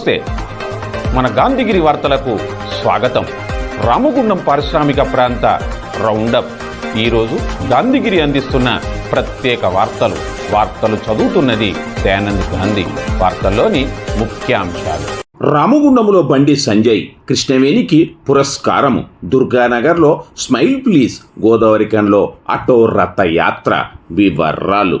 నమస్తే. మన గాంధీగిరి వార్తలకు స్వాగతం. రామగుండం పారిశ్రామిక ప్రాంత రౌండప్. ఈరోజు గాంధీగిరి అందిస్తున్న ప్రత్యేక వార్తలు. వార్తలు చదువుతున్నది దయానంద్ గాంధీ. వార్తల్లోని ముఖ్యాంశాలు. రామగుండములో బండి సంజయ్ కృష్ణవేణికి పురస్కారము. దుర్గానగర్లో స్మైల్ ప్లీజ్ గోదావరికంలో అటో రథయాత్ర వివరాలు.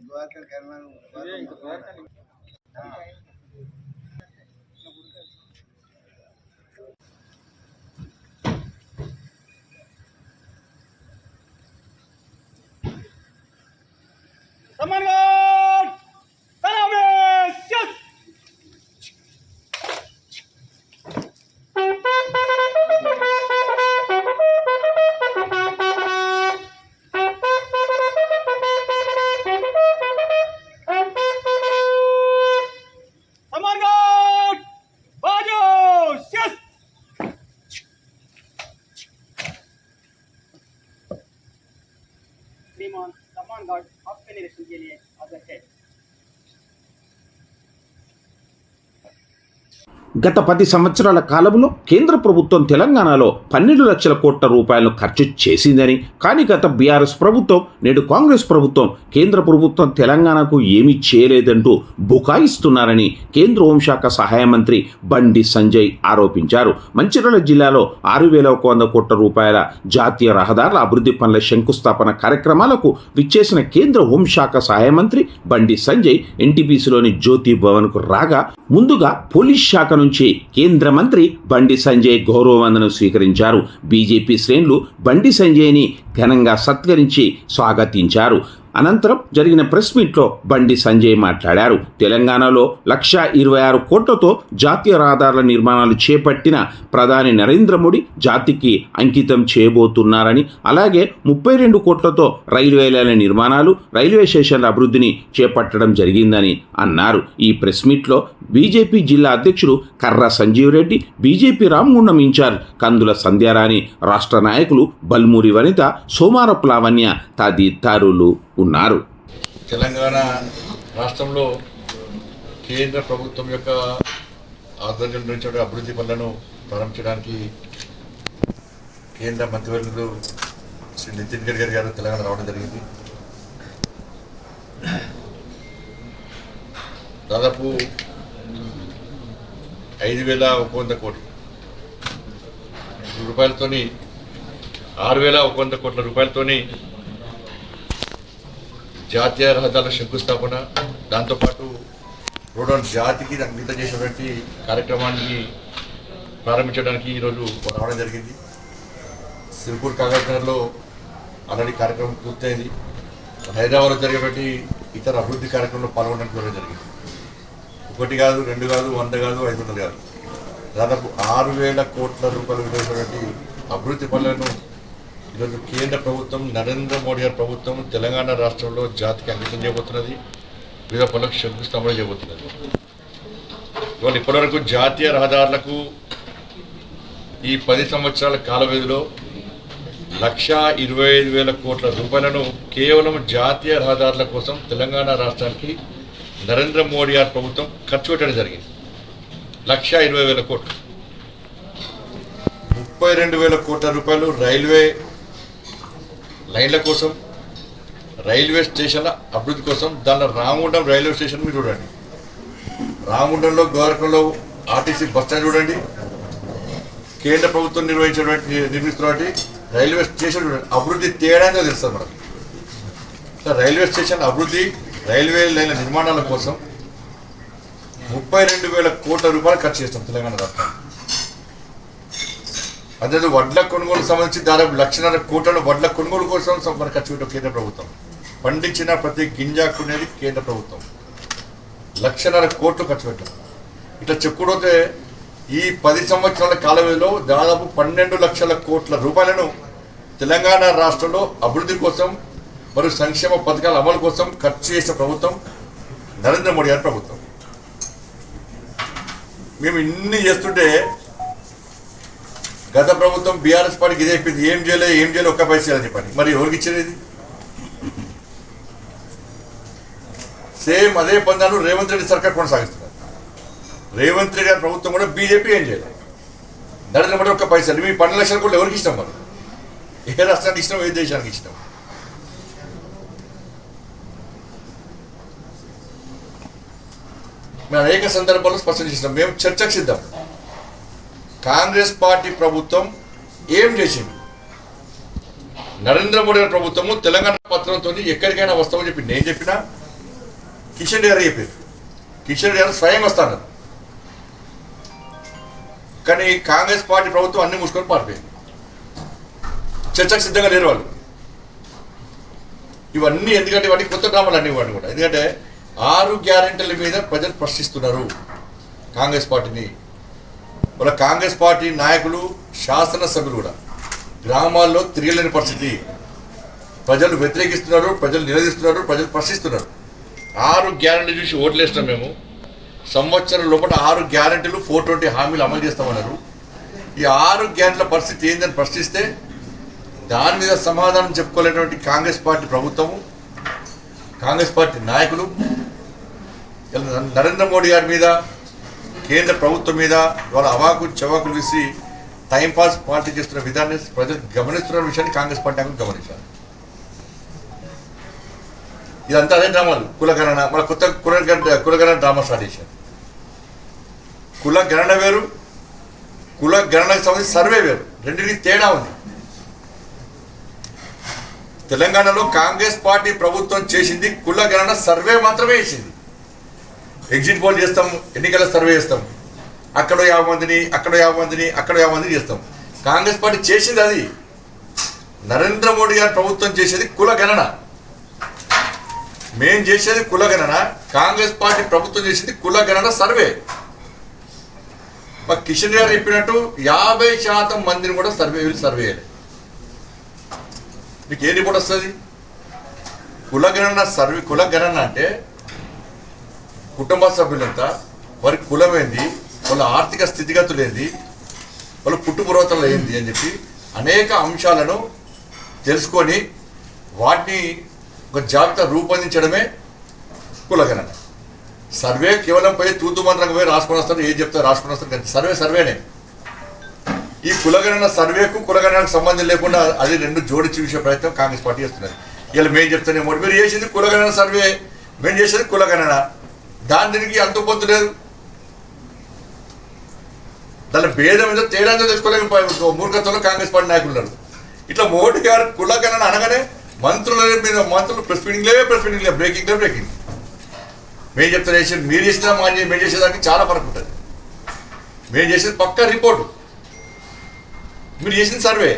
Dwarka કરવાનું Come! श्रीमान समान गार्ड आपके निरीक्षण के लिए हाजिर है గత పది సంవత్సరాల కాలంలో కేంద్ర ప్రభుత్వం తెలంగాణలో పన్నెండు లక్షల కోట్ల రూపాయలను ఖర్చు చేసిందని కానీ గత బీఆర్ఎస్ ప్రభుత్వం నేడు కాంగ్రెస్ ప్రభుత్వం కేంద్ర ప్రభుత్వం తెలంగాణకు ఏమీ చేయలేదంటూ బుకాయిస్తున్నారని కేంద్ర హోంశాఖ సహాయ మంత్రి బండి సంజయ్ ఆరోపించారు. మంచిర్యాల జిల్లాలో ఆరు వేల ఒక వంద కోట్ల రూపాయల జాతీయ రహదారుల అభివృద్ధి పనుల శంకుస్థాపన కార్యక్రమాలకు విచ్చేసిన కేంద్ర హోంశాఖ సహాయ మంత్రి బండి సంజయ్ ఎన్టీపీసీలోని జ్యోతి భవన్కు రాగా ముందుగా పోలీస్ శాఖ నుంచి కేంద్ర మంత్రి బండి సంజయ్ గౌరవవందనం స్వీకరించారు. బీజేపీ శ్రేణులు బండి సంజయ్ని ఘనంగా సత్కరించి స్వాగతించారు. అనంతరం జరిగిన ప్రెస్ మీట్లో బండి సంజయ్ మాట్లాడారు. తెలంగాణలో లక్షా ఇరవై ఆరు కోట్లతో జాతీయ రహదారుల నిర్మాణాలు చేపట్టిన ప్రధాని నరేంద్ర మోడీ జాతికి అంకితం చేయబోతున్నారని అలాగే ముప్పై రెండు కోట్లతో రైల్వేల నిర్మాణాలు రైల్వే స్టేషన్ల అభివృద్ధిని చేపట్టడం జరిగిందని అన్నారు. ఈ ప్రెస్ మీట్లో బీజేపీ జిల్లా అధ్యక్షుడు కర్ర సంజీవ్ రెడ్డి బీజేపీ రామగుండం ఇన్ఛార్జ్ కందుల సంధ్యారాణి రాష్ట్ర నాయకులు బల్మూరి వనిత సోమారపు లావణ్య తదితరులు. ఉన్నారు తెలంగాణ రాష్ట్రంలో కేంద్ర ప్రభుత్వం యొక్క ఆధ్వర్యంలో నిర్వహించిన అభివృద్ధి పనులను ప్రారంభించడానికి కేంద్ర మంత్రివర్యులు శ్రీ నితిన్ గడ్కరీ గారు తెలంగాణ రావడం జరిగింది. దాదాపు ఐదు వేల ఒక వంద కోట్లు. రూపాయలతోని ఆరు వేల ఒక వంద కోట్ల రూపాయలతోని జాతీయ రహదారుల శంకుస్థాపన దాంతోపాటు రోడ్ జాతికి అంకితం చేసినటువంటి కార్యక్రమాన్ని ప్రారంభించడానికి ఈరోజు రావడం జరిగింది. సిరిపూర్ కాగజ్ ఆల్రెడీ కార్యక్రమం పూర్తయింది. హైదరాబాద్లో జరిగేటువంటి ఇతర అభివృద్ధి కార్యక్రమంలో పాల్గొనడానికి కూడా జరిగింది. ఒకటి కాదు రెండు కాదు వంద కాదు ఐదు వందలు కాదు. దాదాపు ఆరు వేల కోట్ల రూపాయలు విలువైనటువంటి అభివృద్ధి పనులను ఈరోజు కేంద్ర ప్రభుత్వం నరేంద్ర మోడీ గారి ప్రభుత్వం తెలంగాణ రాష్ట్రంలో జాతికి అంకితం చేయబోతున్నది. వివిధ పనులకు శంకుస్థాపన చేయబోతున్నది. ఇవాళ ఇప్పటివరకు జాతీయ రహదారులకు ఈ పది సంవత్సరాల కాల వ్యవధిలో లక్షా ఇరవై ఐదు వేల కోట్ల రూపాయలను కేవలం జాతీయ రహదారుల కోసం తెలంగాణ రాష్ట్రానికి నరేంద్ర మోడీ గారి ప్రభుత్వం ఖర్చు పెట్టడం జరిగింది. లక్షా ఇరవై వేల కోట్లు. ముప్పై రెండు వేల కోట్ల రూపాయలు రైల్వే లైన్ల కోసం రైల్వే స్టేషన్ల అభివృద్ధి కోసం దానిలో రామగుండం రైల్వే స్టేషన్ మీరు చూడండి. రామగుండంలో గోరకంలో ఆర్టీసీ బస్ స్టాండ్ చూడండి. కేంద్ర ప్రభుత్వం నిర్వహించినటువంటి నిర్మిస్తున్నటువంటి రైల్వే స్టేషన్ చూడండి. అభివృద్ధి తేడానే తెలుస్తుంది మనకు రైల్వే స్టేషన్ అభివృద్ధి రైల్వే లైన్ల నిర్మాణాల కోసం ముప్పై ముప్పై రెండు వేల కోట్ల రూపాయలు ఖర్చు చేస్తాం తెలంగాణ రాష్ట్రం అదే వడ్ల కొనుగోలు సంబంధించి దాదాపు లక్షన్నర కోట్ల వడ్ల కొనుగోలు కోసం మన ఖర్చు పెట్టడం కేంద్ర ప్రభుత్వం. పండించిన ప్రతి గింజ అనేది కేంద్ర ప్రభుత్వం. లక్షన్నర కోట్లు ఖర్చు పెట్టాం ఇట్లా చెప్పుకుంటే ఈ పది సంవత్సరాల కాల వ్యవధిలో దాదాపు పన్నెండు లక్షల కోట్ల రూపాయలను తెలంగాణ రాష్ట్రంలో అభివృద్ధి కోసం మరియు సంక్షేమ పథకాల అమలు కోసం ఖర్చు చేసిన ప్రభుత్వం నరేంద్ర మోడీ గారి ప్రభుత్వం. మేము ఇన్ని చేస్తుంటే గత ప్రభుత్వం బీఆర్ఎస్ పార్టీకి ఇదే చెప్పింది. ఏం చేయలేదు ఏం చేయలేదు ఒక్క పైసలు చెప్పండి. మరి ఎవరికి ఇచ్చేది సేమ్ అదే పందాలు రేవంత్ రెడ్డి సర్కార్ కొనసాగిస్తున్నారు. రేవంత్ రెడ్డి గారి ప్రభుత్వం కూడా బీజేపీ ఏం చేయలేదు నరేంద్ర మోడీ ఒక్క పైసలు మీ పన్నెండు లక్షలు కూడా ఎవరికి ఇష్టం మరి? ఏ రాష్ట్రానికి ఇష్టం ఏ దేశానికి ఇష్టం? మేము అనేక సందర్భాల్లో స్పష్టం చేసినాం. మేము చర్చకు సిద్ధం. కాంగ్రెస్ పార్టీ ప్రభుత్వం ఏం చేసింది? నరేంద్ర మోడీ ప్రభుత్వము తెలంగాణ పత్రంతో ఎక్కడికైనా వస్తామని చెప్పి నేను చెప్పినా? కిషన్ రెడ్డి చెప్పారు. కిషన్ రెడ్డి గారు స్వయం వస్తాను కానీ కాంగ్రెస్ పార్టీ ప్రభుత్వం అన్ని మూసుకొని పారిపోయింది. చర్చకు సిద్ధంగా లేరు వాళ్ళు. ఇవన్నీ ఎందుకంటే ఇవన్నీ కొత్త డ్రామాలు అన్ని ఇవ్వండి కూడా. ఎందుకంటే ఆరు గ్యారెంటీల మీద ప్రజలు ప్రశ్నిస్తున్నారు కాంగ్రెస్ పార్టీని. వాళ్ళ కాంగ్రెస్ పార్టీ నాయకులు శాసనసభ్యులు కూడా. గ్రామాల్లో తిరగలేని పరిస్థితి. ప్రజలు వ్యతిరేకిస్తున్నారు ప్రజలు నిలదీస్తున్నారు ప్రజలు ప్రశ్నిస్తున్నారు. ఆరు గ్యారంటీ చూసి ఓట్లేస్తాం మేము. సంవత్సరం లోపల ఆరు గ్యారెంటీలు ఫోర్ ట్వంటీ హామీలు అమలు చేస్తామన్నారు. ఈ ఆరు గ్యారెంటీల పరిస్థితి ఏందని ప్రశ్నిస్తే దాని మీద సమాధానం చెప్పుకోలేనటువంటి కాంగ్రెస్ పార్టీ ప్రభుత్వము కాంగ్రెస్ పార్టీ నాయకులు నరేంద్ర మోడీ గారి మీద కేంద్ర ప్రభుత్వం మీద వాళ్ళ అవాకు చవాకులు వేసి టైంపాస్ పార్టీ చేస్తున్న విధాన్ని ప్రజలు గమనిస్తున్న విషయాన్ని కాంగ్రెస్ పార్టీ గమనించాలి గమనించారు. ఇదంతా అదే డ్రామాలు. కులగణన మన కొత్త కులగణ కులగణన డ్రామా స్టార్ట్ చేశారు. కులగణన వేరు కులగణనకు సంబంధించి సర్వే వేరు. రెండింటికి తేడా ఉంది. తెలంగాణలో కాంగ్రెస్ పార్టీ ప్రభుత్వం చేసింది కుల గణన సర్వే మాత్రమే చేసింది. ఎగ్జిట్ పోల్ చేస్తాం ఎన్నికల సర్వే చేస్తాం. అక్కడ యాభై మందిని అక్కడ యాభై మందిని అక్కడ యాభై మందిని చేస్తాం. కాంగ్రెస్ పార్టీ చేసింది అది. నరేంద్ర మోడీ గారి ప్రభుత్వం చేసేది కుల గణన. మేం చేసేది కుల గణన కాంగ్రెస్ పార్టీ ప్రభుత్వం చేసేది కుల గణన సర్వే. మా కిషన్ గారు చెప్పినట్టు యాభై శాతం మందిని కూడా సర్వే సర్వే చేయాలి. మీకు ఏ రిపోర్ట్ వస్తుంది? కులగణన సర్వే కులగణన అంటే కుటుంబ సభ్యులంతా వారి కులం ఏంది వాళ్ళ ఆర్థిక స్థితిగతులు ఏంది వాళ్ళ పుట్టుపురోతలు ఏంది అని చెప్పి అనేక అంశాలను తెలుసుకొని వాటిని ఒక జాబితా రూపొందించడమే కులగణన. సర్వే కేవలం పోయి తూతు మంత్రంగా పోయి రాసుకొని వస్తారు ఏం చెప్తారు రాసుకొని వస్తారు కానీ సర్వే సర్వేనే. ఈ కులగణన సర్వేకు కులగణనకు సంబంధం లేకుండా అది రెండు జోడించి చూసే ప్రయత్నం కాంగ్రెస్ పార్టీ చేస్తున్నది. ఇలా మేము చెప్తానే మోడీ మీరు చేసింది కులగణన సర్వే మేము చేసేది కులగణన. దాని దీనికి అంత పొత్తు లేదు దాని భేదం ఏదో తేడా ఏదో తెలుసుకోలేక మూర్ఖత్వంలో కాంగ్రెస్ పార్టీ నాయకులు ఉన్నారు. ఇట్లా మోడీ గారు కులగణన అనగానే మంత్రుల మీద మంత్రులు ప్రెస్ మీటింగ్లే ప్రెస్ మీటింగ్లే బ్రేకింగ్లే బ్రేకింగ్ మేము చెప్తాను చేసిన మీరు చేసినా మా మేము చేసేదానికి చాలా ఫరక్ ఉంటుంది. మేము చేసేది పక్కా రిపోర్టు. మీరు చేసిన సర్వే.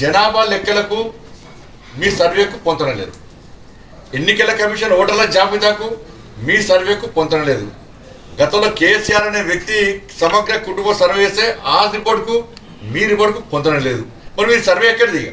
జనాభా లెక్కలకు మీ సర్వేకు పొందడం లేదు. ఎన్నికల కమిషన్ ఓటర్ల జాబితాకు మీ సర్వేకు పొందడం లేదు. గతంలో కేసీఆర్ అనే వ్యక్తి సమగ్ర కుటుంబ సర్వే చేస్తే ఆ రిపోర్ట్కు మీ రిపోర్ట్కు పొందడం లేదు. మరి మీ సర్వే ఎక్కడిది ఇక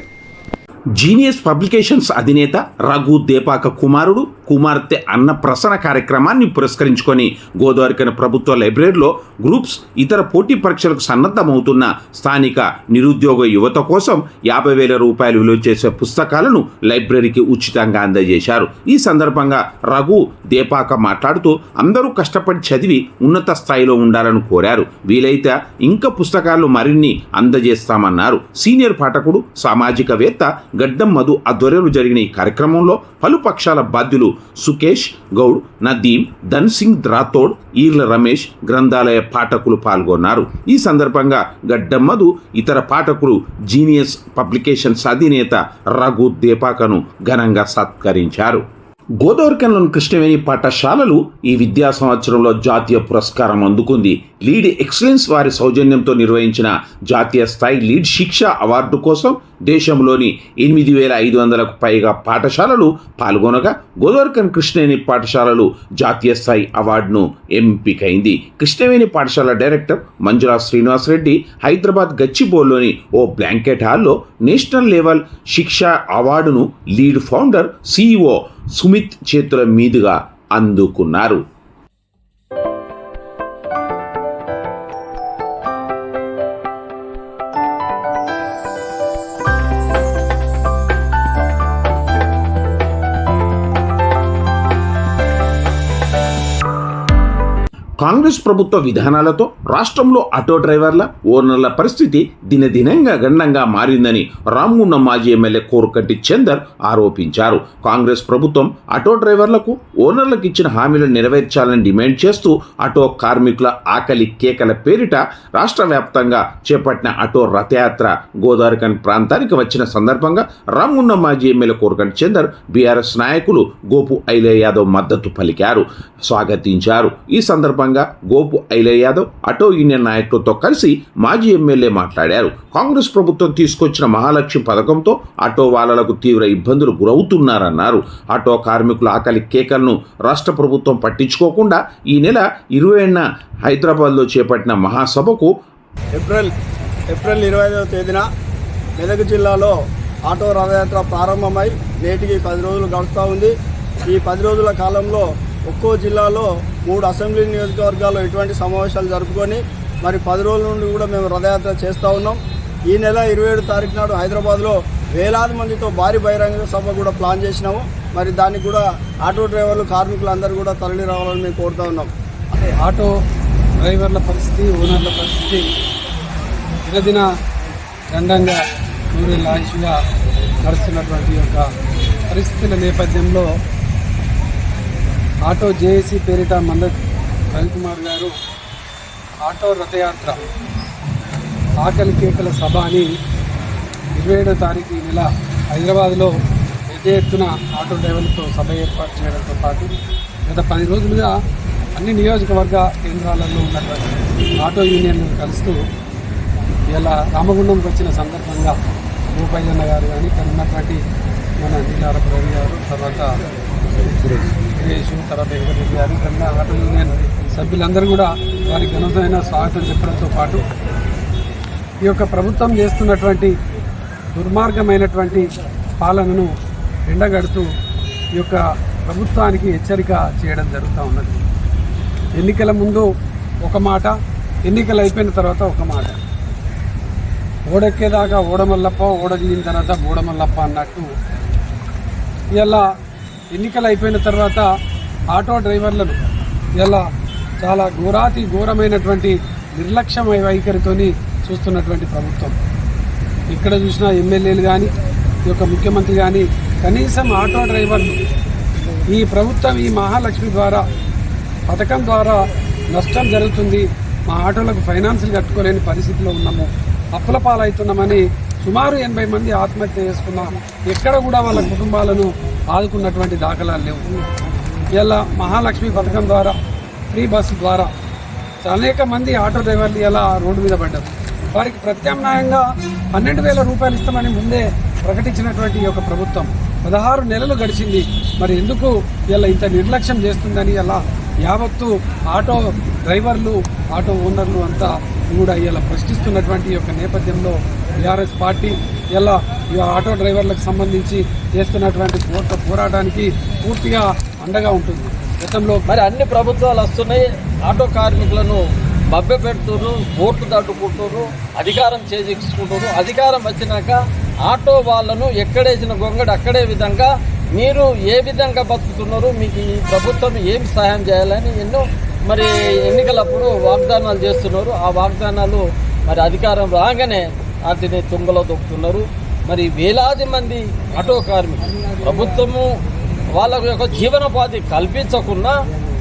జీనియస్ పబ్లికేషన్స్ అధినేత రఘు దేపాక కుమారుడు కుమార్తె అన్న ప్రసన్న కార్యక్రమాన్ని పురస్కరించుకొని గోదావరికన ప్రభుత్వ లైబ్రరీలో గ్రూప్స్ ఇతర పోటీ పరీక్షలకు సన్నద్ధమవుతున్న స్థానిక నిరుద్యోగ యువత కోసం యాభై వేల రూపాయలు విలువ చేసే పుస్తకాలను లైబ్రరీకి ఉచితంగా అందజేశారు. ఈ సందర్భంగా రఘు దేపాక మాట్లాడుతూ అందరూ కష్టపడి చదివి ఉన్నత స్థాయిలో ఉండాలని కోరారు. వీలైతే ఇంకా పుస్తకాలు మరిన్ని అందజేస్తామన్నారు. సీనియర్ పాఠకుడు సామాజికవేత్త గడ్డం మధు ఆధ్వర్యంలో జరిగిన ఈ కార్యక్రమంలో పలు పక్షాల బాధ్యులు సుకేష్ గౌడ్ నదీం ధన్ సింగ్ రాథోడ్ ఈర్ల రమేష్ గ్రంథాలయ పాఠకులు పాల్గొన్నారు. ఈ సందర్భంగా గడ్డం మధు ఇతర పాఠకులు జీనియస్ పబ్లికేషన్స్ అధినేత రఘు దేపాకను ఘనంగా సత్కరించారు. గోదావరికంలోని కృష్ణవేణి పాఠశాలలు ఈ విద్యా సంవత్సరంలో జాతీయ పురస్కారం అందుకుంది. లీడ్ ఎక్సలెన్స్ వారి సౌజన్యంతో నిర్వహించిన జాతీయ స్థాయి లీడ్ శిక్ష అవార్డు కోసం దేశంలోని ఎనిమిది వేల ఐదు వందలకు పైగా పాఠశాలలు పాల్గొనగా గోదావరికన్ కృష్ణవేణి పాఠశాలలు జాతీయ స్థాయి అవార్డును ఎంపికైంది. కృష్ణవేణి పాఠశాల డైరెక్టర్ మంజులా శ్రీనివాసరెడ్డి హైదరాబాద్ గచ్చిబోల్లోని ఓ బ్లాంకెట్ హాల్లో నేషనల్ లెవెల్ శిక్ష అవార్డును లీడ్ ఫౌండర్ సీఈఓ సుమిత్ చేతుల మీదుగా అందుకున్నారు. కాంగ్రెస్ ప్రభుత్వ విధానాలతో రాష్ట్రంలో ఆటో డ్రైవర్ల ఓనర్ల పరిస్థితి దినదినంగా గండంగా మారిందని రామగుండ మాజీ ఎమ్మెల్యే కోరుకంటి చందర్ ఆరోపించారు. కాంగ్రెస్ ప్రభుత్వం ఆటో డ్రైవర్లకు ఓనర్లకు ఇచ్చిన హామీలను నెరవేర్చాలని డిమాండ్ చేస్తూ ఆటో కార్మికుల ఆకలి కేకల పేరిట రాష్ట్ర వ్యాప్తంగా చేపట్టిన ఆటో రథయాత్ర గోదావరికన్ ప్రాంతానికి వచ్చిన సందర్భంగా రామగుండ మాజీ ఎమ్మెల్యే కోరుకంటి చందర్ బీఆర్ఎస్ నాయకులు గోపు ఐలే యాదవ్ మద్దతు పలికారు స్వాగతించారు. ఈ సందర్భంగా గోపు ఐలయ్య యాదవ్ ఆటో యూనియన్ నాయకులతో కలిసి మాజీ ఎమ్మెల్యే మాట్లాడారు. కాంగ్రెస్ ప్రభుత్వం తీసుకొచ్చిన మహాలక్ష్మి పథకంతో ఆటో వాళ్ళకు తీవ్ర ఇబ్బందులు గురవుతున్నారన్నారు. ఆటో కార్మికుల ఆకలి కేకలను రాష్ట్ర ప్రభుత్వం పట్టించుకోకుండా ఈ నెల ఇరవై హైదరాబాద్లో చేపట్టిన మహాసభకు ఏప్రిల్ ఏప్రిల్ ఇరవై ఐదవ తేదీన మెదక్ జిల్లాలో ఆటో రథయాత్ర ప్రారంభమై నేటికి పది రోజులు గడుస్తూ ఉంది. ఈ పది రోజుల కాలంలో ఒక్కో జిల్లాలో మూడు అసెంబ్లీ నియోజకవర్గాల్లో ఇటువంటి సమావేశాలు జరుపుకొని మరి పది రోజుల నుండి కూడా మేము రథయాత్ర చేస్తూ ఉన్నాం. ఈ నెల ఇరవై ఏడు తారీఖు నాడు హైదరాబాద్లో వేలాది మందితో భారీ బహిరంగ సభ కూడా ప్లాన్ చేసినాము. మరి దానికి కూడా ఆటో డ్రైవర్లు కార్మికులు అందరూ కూడా తరలి రావాలని మేము కోరుతా ఉన్నాం. ఆటో డ్రైవర్ల పరిస్థితి ఓనర్ల పరిస్థితి దినదిన గండంగా నూరేళ్ళ లాంచ్గా నడుస్తున్నటువంటి యొక్క పరిస్థితుల నేపథ్యంలో ఆటో జేఏసీ పేరిట మంద రవికుమార్ గారు ఆటో రథయాత్ర ఆకలి కేకల సభ అని ఇరవై ఏడో తారీఖు ఈ నెల హైదరాబాద్లో పెద్ద ఎత్తున ఆటో డ్రైవర్లతో సభ ఏర్పాటు చేయడంతో పాటు గత పది రోజులుగా అన్ని నియోజకవర్గ కేంద్రాలలో ఉన్నటువంటి ఆటో యూనియన్లు కలుస్తూ ఇలా రామగుండంకి వచ్చిన సందర్భంగా భూపయ్యన్న గారు కానీ ఇక్కడ ఉన్నటువంటి మన నీలారపు రవి గారు తర్వాత సురేష్ తర్వాత వెంకటరెడ్డి గారు ఆటో యూనియన్ సభ్యులందరూ కూడా వారికి ఘనమైన స్వాగతం చెప్పడంతో పాటు ఈ యొక్క ప్రభుత్వం చేస్తున్నటువంటి దుర్మార్గమైనటువంటి పాలనను ఎండగడుతూ ఈ యొక్క ప్రభుత్వానికి హెచ్చరిక చేయడం జరుగుతూ ఉన్నది. ఎన్నికల ముందు ఒక మాట ఎన్నికలు అయిపోయిన తర్వాత ఒక మాట. ఓడెక్కేదాకా ఓడమల్లప్ప ఓడ దిగిన తర్వాత బూడమల్లప్ప అన్నట్టు ఇలా ఎన్నికలు అయిపోయిన తర్వాత ఆటో డ్రైవర్లను ఇలా చాలా ఘోరాతి ఘోరమైనటువంటి నిర్లక్ష్య వైఖరితోని చూస్తున్నటువంటి ప్రభుత్వం. ఇక్కడ చూసిన ఎమ్మెల్యేలు కానీ ఈ యొక్క ముఖ్యమంత్రి కానీ కనీసం ఆటో డ్రైవర్లు ఈ ప్రభుత్వం ఈ మహాలక్ష్మి ద్వారా పథకం ద్వారా నష్టం జరుగుతుంది. మా ఆటోలకు ఫైనాన్సులు కట్టుకోలేని పరిస్థితిలో ఉన్నాము. అప్పుల పాలవుతున్నామని సుమారు ఎనభై మంది ఆత్మహత్య చేసుకున్నాం ఎక్కడ కూడా వాళ్ళ కుటుంబాలను ఆదుకున్నటువంటి దాఖలాలు లేవు. ఇలా మహాలక్ష్మి పథకం ద్వారా ఫ్రీ బస్సు ద్వారా అనేక మంది ఆటో డ్రైవర్లు ఇలా రోడ్డు మీద పడ్డారు. వారికి ప్రత్యామ్నాయంగా పన్నెండు వేల రూపాయలు ఇస్తామని ముందే ప్రకటించినటువంటి ఈ యొక్క ప్రభుత్వం పదహారు నెలలు గడిచింది. మరి ఎందుకు ఇలా ఇంత నిర్లక్ష్యం చేస్తుందని ఇలా యావత్తు ఆటో డ్రైవర్లు ఆటో ఓనర్లు అంతా కూడా ఇలా ప్రశ్నిస్తున్నటువంటి యొక్క నేపథ్యంలో బీఆర్ఎస్ పార్టీ ఇలా ఈ ఆటో డ్రైవర్లకు సంబంధించి చేస్తున్నటువంటి పోట పోరాటానికి పూర్తిగా అండగా ఉంటుంది. గతంలో మరి అన్ని ప్రభుత్వాలు వస్తున్నాయి. ఆటో కార్మికులను మభ్య పెడుతున్నారు ఓట్లు దాటుకుంటున్నారు అధికారం చేజిక్కుంటున్నారు అధికారం వచ్చినాక ఆటో వాళ్ళను ఎక్కడేసిన గొంగడు అక్కడే విధంగా మీరు ఏ విధంగా బతుకుతున్నారు? మీకు ఈ ప్రభుత్వం ఏమి సహాయం చేయాలని ఎన్నో మరి ఎన్నికలప్పుడు వాగ్దానాలు చేస్తున్నారు. ఆ వాగ్దానాలు మరి అధికారం రాగానే వాటిని తుంగలో దొక్కుతున్నారు మరి వేలాది మంది ఆటో కార్మికులు ప్రభుత్వము వాళ్ళ యొక్క జీవనోపాధి కల్పించకుండా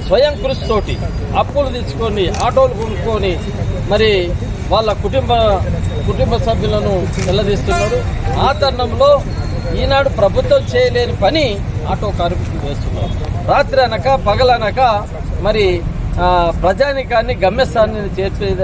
స్వయం కృషితోటి అప్పులు తీసుకొని ఆటోలు కొనుక్కొని మరి వాళ్ళ కుటుంబ కుటుంబ సభ్యులను నిలదీస్తున్నారు. ఆ తరుణంలో ఈనాడు ప్రభుత్వం చేయలేని పని ఆటో కార్మికులు చేస్తున్నారు. రాత్రి అనక పగలనక మరి ప్రజానికాన్ని గమ్యస్థానాన్ని చేర్చేది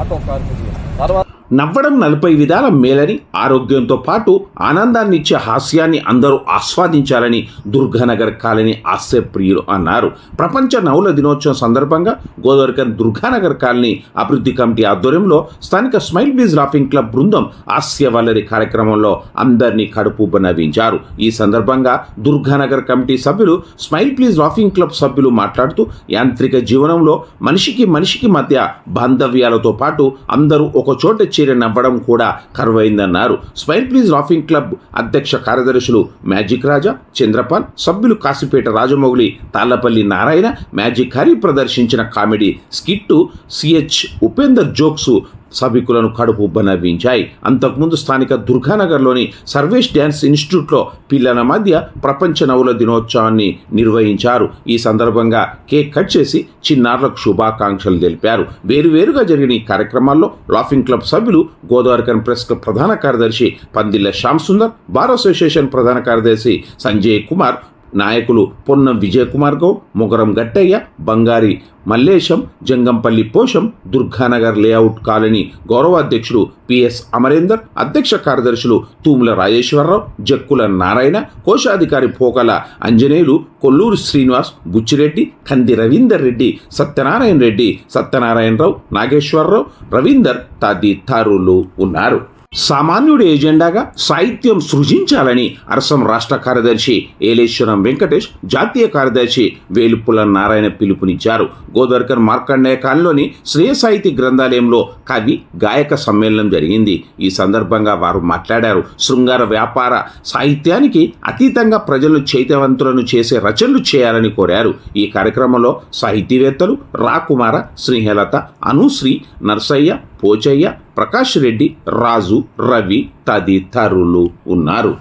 ఆటో కార్మికులు. తర్వాత నవ్వడం నలభై విధాల మేలని ఆరోగ్యంతో పాటు ఆనందాన్నిచ్చే హాస్యాన్ని అందరూ ఆస్వాదించాలని దుర్గానగర్ కాలనీ హాస్యప్రియులు అన్నారు. ప్రపంచ నవ్వుల దినోత్సవం సందర్భంగా గోదావరికన్ దుర్గానగర్ కాలనీ అభివృద్ధి కమిటీ ఆధ్వర్యంలో స్థానిక స్మైల్ బీజ్ లాఫింగ్ క్లబ్ బృందం హాస్య వల్లరి కార్యక్రమంలో అందరినీ కడుపు నవ్వించారు ఈ సందర్భంగా దుర్గానగర్ కమిటీ సభ్యులు స్మైల్ ప్లీజ్ లాఫింగ్ క్లబ్ సభ్యులు మాట్లాడుతూ యాంత్రిక జీవనంలో మనిషికి మనిషికి మధ్య బాంధవ్యాలతో పాటు అందరూ ఒక చోట చేరి నవ్వడం కూడా కరువైందన్నారు. స్మైల్ ప్లీజ్ లాఫింగ్ క్లబ్ అధ్యక్ష కార్యదర్శులు మ్యాజిక్ రాజా చంద్రపాల్ సభ్యులు కాసిపేట రాజమౌళి తాళ్ళపల్లి నారాయణ మ్యాజిక్ హరి ప్రదర్శించిన comedy skit CH Upender jokes సభికులను కడుపు నవ్వించాయి. అంతకుముందు స్థానిక దుర్గానగర్లోని సర్వేష్ డ్యాన్స్ ఇన్స్టిట్యూట్లో పిల్లల మధ్య ప్రపంచ నవుల దినోత్సవాన్ని నిర్వహించారు. ఈ సందర్భంగా కేక్ కట్ చేసి చిన్నారులకు శుభాకాంక్షలు తెలిపారు. వేరువేరుగా జరిగిన ఈ కార్యక్రమాల్లో లాఫింగ్ క్లబ్ సభ్యులు గోదావరికన్ ప్రెస్ క్లబ్ ప్రధాన కార్యదర్శి పందిళ్ళ శ్యామ్ సుందర్ బార్ అసోసియేషన్ ప్రధాన కార్యదర్శి సంజయ్ కుమార్ నాయకులు పొన్నం విజయకుమార్ గౌడ్ ముగరం గట్టయ్య బంగారి మల్లేశం జంగంపల్లి పోషం దుర్గానగర్ లేఅవుట్ కాలనీ గౌరవాధ్యక్షుడు పిఎస్ అమరేందర్ అధ్యక్ష కార్యదర్శులు తూముల రాజేశ్వరరావు జక్కుల నారాయణ కోశాధికారి పోకల అంజనేయులు కొల్లూరు శ్రీనివాస్ బుచ్చిరెడ్డి కంది రవీందర్ రెడ్డి సత్యనారాయణ రెడ్డి సత్యనారాయణరావు నాగేశ్వరరావు రవీందర్ తదితరులు ఉన్నారు. సామాన్యుడి ఎజెండాగా సాహిత్యం సృజించాలని అరసం రాష్ట్ర కార్యదర్శి ఏలేశ్వరం వెంకటేష్ జాతీయ కార్యదర్శి వేలుపుల నారాయణ పిలుపునిచ్చారు. గోదర్కర్ మార్కండేయ కాలంలోని శ్రేయ సాహితీ గ్రంథాలయంలో కవి గాయక సమ్మేళనం జరిగింది. ఈ సందర్భంగా వారు మాట్లాడారు. శృంగార వ్యాపార సాహిత్యానికి అతీతంగా ప్రజలు చైతవంతులను చేసే రచనలు చేయాలని కోరారు. ఈ కార్యక్రమంలో సాహితీవేత్తలు రాకుమార శ్రీహేలత అనుశ్రీ నర్సయ్య పోచయ్య ప్రకాష్ రెడ్డి రాజు రవి తదితరులు ఉన్నారు.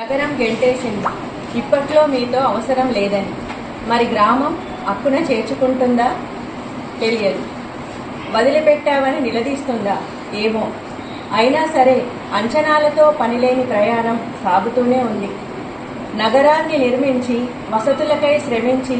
నగరం గెంటేసింది. ఇప్పట్లో మీతో అవసరం లేదని. మరి గ్రామం అక్కున చేర్చుకుంటుందా? తెలియదు. వదిలిపెట్టావని నిలదీస్తుందా? ఏమో. అయినా సరే అంచనాలతో పనిలేని ప్రయాణం సాగుతూనే ఉంది. నగరాన్ని నిర్మించి వసతులకై శ్రమించి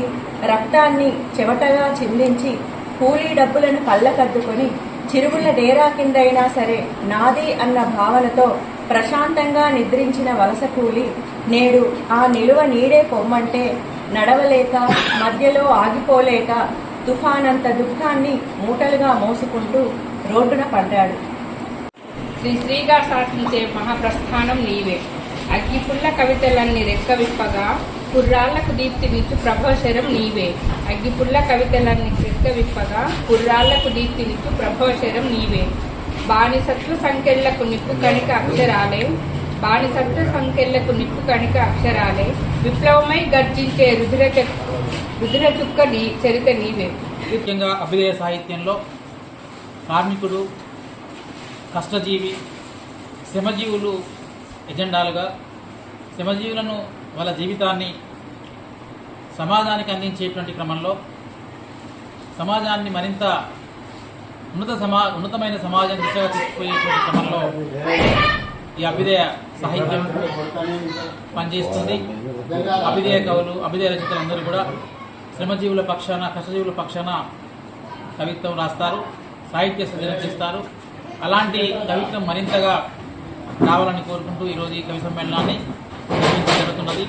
రక్తాన్ని చెమటగా చిందించి కూలీ డబ్బులను కళ్ళకద్దుకొని చిరుగుల డేరా కిందైనా సరే నాది అన్న భావనతో ప్రశాంతంగా నిద్రించిన వలస కూలి నేడు ఆ నిలువ నీడే పొమ్మంటే నడవలేక మధ్యలో ఆగిపోలేక తుఫానంత దుఃఖాన్ని మూటలుగా మోసుకుంటూ రోడ్డున పడ్డాడు. శ్రీ శ్రీగా సాధించే మహాప్రస్థానం నీవే. అగ్గిపుల్ల కవితలన్నీ రెక్క కుర్రాళ్ళకు దీప్తి నిచ్చు ప్రభోశరం నీవే. అగ్గిపుల్ల కవితలన్నీ రెక్క విప్పగా కుర్రాళ్ళకు దీప్తినిచ్చు ప్రభోశరం నీవే. బానిసత్వ సంఖ్యలకు నిప్పు కణిక అక్షరాలే. బానిసత్వ సంఖ్యలకు నిప్పు కణిక అక్షరాలే. విప్లవమై గర్జించే రుధిర రుధిర చుక్క నీ చరిత నీవే. ముఖ్యంగా అభ్యుదయ సాహిత్యంలో కార్మికుడు కష్టజీవి శ్రమజీవులు ఎజెండాలుగా శ్రమజీవులను వాళ్ళ జీవితాన్ని సమాజానికి అందించేటువంటి క్రమంలో సమాజాన్ని మరింత ఉన్నత సమా ఉన్నతమైన సమాజం దిశగా తీసుకుపోయేటువంటి క్రమంలో ఈ అభిదయ సాహిత్యం పనిచేస్తుంది. అభిదయ కవులు అభ్యుదయ రచయితలందరూ కూడా శ్రమజీవుల పక్షాన కష్టజీవుల పక్షాన కవిత్వం రాస్తారు సాహిత్య సృజన చేస్తారు. అలాంటి కవిత్వం మరింతగా రావాలని కోరుకుంటూ ఈరోజు ఈ కవి సమ్మేళనాన్ని జరుగుతున్నది.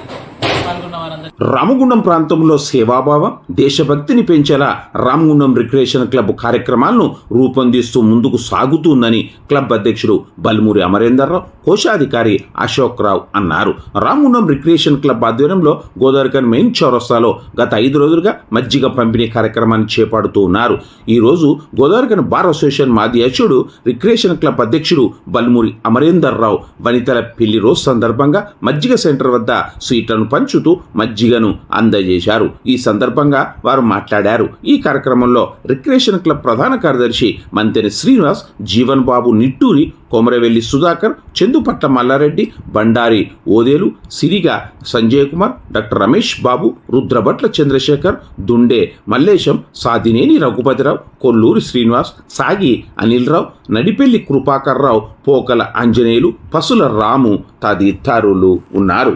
రామగుండం ప్రాంతంలో సేవాభావం దేశభక్తిని పెంచేలా రామగుండం రిక్రియేషన్ క్లబ్ కార్యక్రమాలను రూపొందిస్తూ ముందుకు సాగుతుందని క్లబ్ అధ్యక్షుడు బల్మూరి అమరేందర్రావు కోశాధికారి అశోక్ రావు అన్నారు. రామగుండం రిక్రియేషన్ క్లబ్ ఆధ్వర్యంలో గోదావరికన్ మెయిన్ చౌరస్తాలో గత ఐదు రోజులుగా మజ్జిగ పంపిణీ కార్యక్రమాన్ని చేపడుతూ ఉన్నారు. ఈరోజు రోజు గోదావరికన్ బార్ అసోసియేషన్ మాజీ అధ్యక్షుడు రిక్రియేషన్ క్లబ్ అధ్యక్షుడు బల్మూరి అమరేందర్ రావు వనితల పెళ్ళి రోజు సందర్భంగా మజ్జిగ సెంటర్ వద్ద స్వీట్లను పంచుతూ మజ్జిగను అందజేశారు. ఈ సందర్భంగా వారు మాట్లాడారు. ఈ కార్యక్రమంలో రిక్రియేషన్ క్లబ్ ప్రధాన కార్యదర్శి మంతెని శ్రీనివాస్ జీవన్ బాబు నిట్టూరి కొమరవెల్లి సుధాకర్ చందుపట్ల మల్లారెడ్డి బండారి ఓదేలు సిరిగా సంజయ్ కుమార్ డాక్టర్ రమేష్ బాబు రుద్రభట్ల చంద్రశేఖర్ దుండే మల్లేశం సాదినేని రఘుపతిరావు కొల్లూరి శ్రీనివాస్ సాగి అనిల్రావు నడిపెల్లి కృపాకర్రావు పోకల ఆంజనేయులు పసుల రాము తదితరులు ఉన్నారు.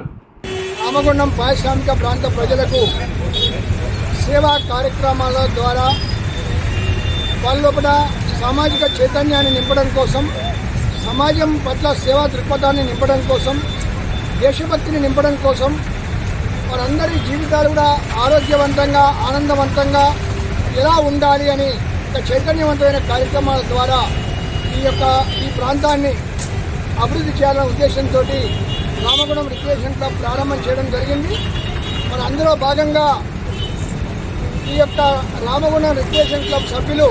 రామగుండం పారిశ్రామిక ప్రాంత ప్రజలకు సేవా కార్యక్రమాల ద్వారా వాళ్ళ సామాజిక చైతన్యాన్ని నింపడం కోసం సమాజం పట్ల సేవా దృక్పథాన్ని నింపడం కోసం దేశభక్తిని నింపడం కోసం వారందరి జీవితాలు కూడా ఆరోగ్యవంతంగా ఆనందవంతంగా ఎలా ఉండాలి అని ఒక చైతన్యవంతమైన కార్యక్రమాల ద్వారా ఈ యొక్క ఈ ప్రాంతాన్ని అభివృద్ధి చేయాలనే ఉద్దేశంతో రామగుణం రిక్రియేషన్ క్లబ్ ప్రారంభం చేయడం జరిగింది. మరి అందులో భాగంగా ఈ యొక్క రామగుణం రిక్రియేషన్ క్లబ్ సభ్యులు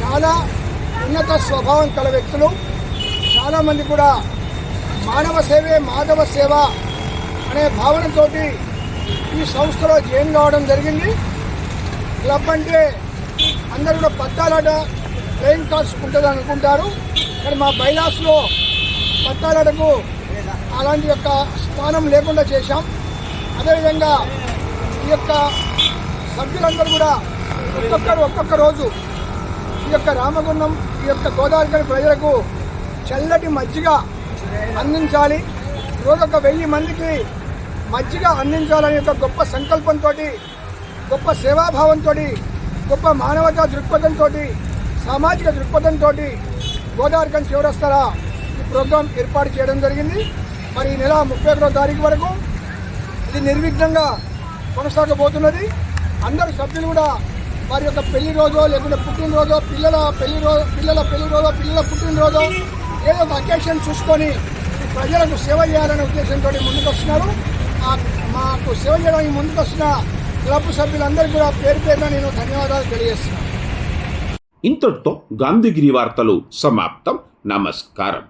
చాలా ఉన్నత స్వభావం కల వ్యక్తులు. చాలామంది కూడా మానవ సేవే మాధవ సేవ అనే భావనతోటి ఈ సంస్థలో జాయిన్ కావడం జరిగింది. క్లబ్ అంటే అందరూ కూడా పత్తాలాట ప్లేయింగ్ కార్డ్స్ ఉంటుంది అనుకుంటారు. కానీ మా బైలాస్లో పత్తాలాటకు అలాంటి యొక్క స్థానం లేకుండా చేశాం. అదేవిధంగా ఈ యొక్క సభ్యులందరూ కూడా ఒక్కొక్కరు ఒక్కొక్క రోజు ఈ యొక్క రామగుండం ఈ యొక్క గోదావరి ప్రజలకు చల్లటి మజ్జిగ అందించాలి. రోజు ఒక వెయ్యి మందికి మజ్జిగ అందించాలనే యొక్క గొప్ప సంకల్పంతో గొప్ప సేవాభావంతో గొప్ప మానవతా దృక్పథంతో సామాజిక దృక్పథంతో గోదావరికన్ చివరస్తారా ఈ ప్రోగ్రాం ఏర్పాటు చేయడం జరిగింది. మరి ఈ నెల ముప్పై ఒకటో తారీఖు వరకు ఇది నిర్విఘ్నంగా కొనసాగబోతున్నది. అందరు సభ్యులు కూడా వారి యొక్క పెళ్ళి రోజో లేకుంటే పుట్టినరోజో పిల్లల పెళ్ళి రోజు పిల్లల పెళ్ళి రోజో పిల్లల పుట్టినరోజో ఏదో ఒక అకేషన్ చూసుకొని ప్రజలకు సేవ చేయాలనే ఉద్దేశంతో ముందుకు వస్తున్నారు. మాకు సేవ చేయడానికి ముందుకు వస్తున్న క్లబ్ సభ్యులందరికీ కూడా పేరు పేరున నేను ధన్యవాదాలు తెలియజేస్తున్నాను. ఇంతటితో గాంధీగిరి వార్తలు సమాప్తం. నమస్కారం.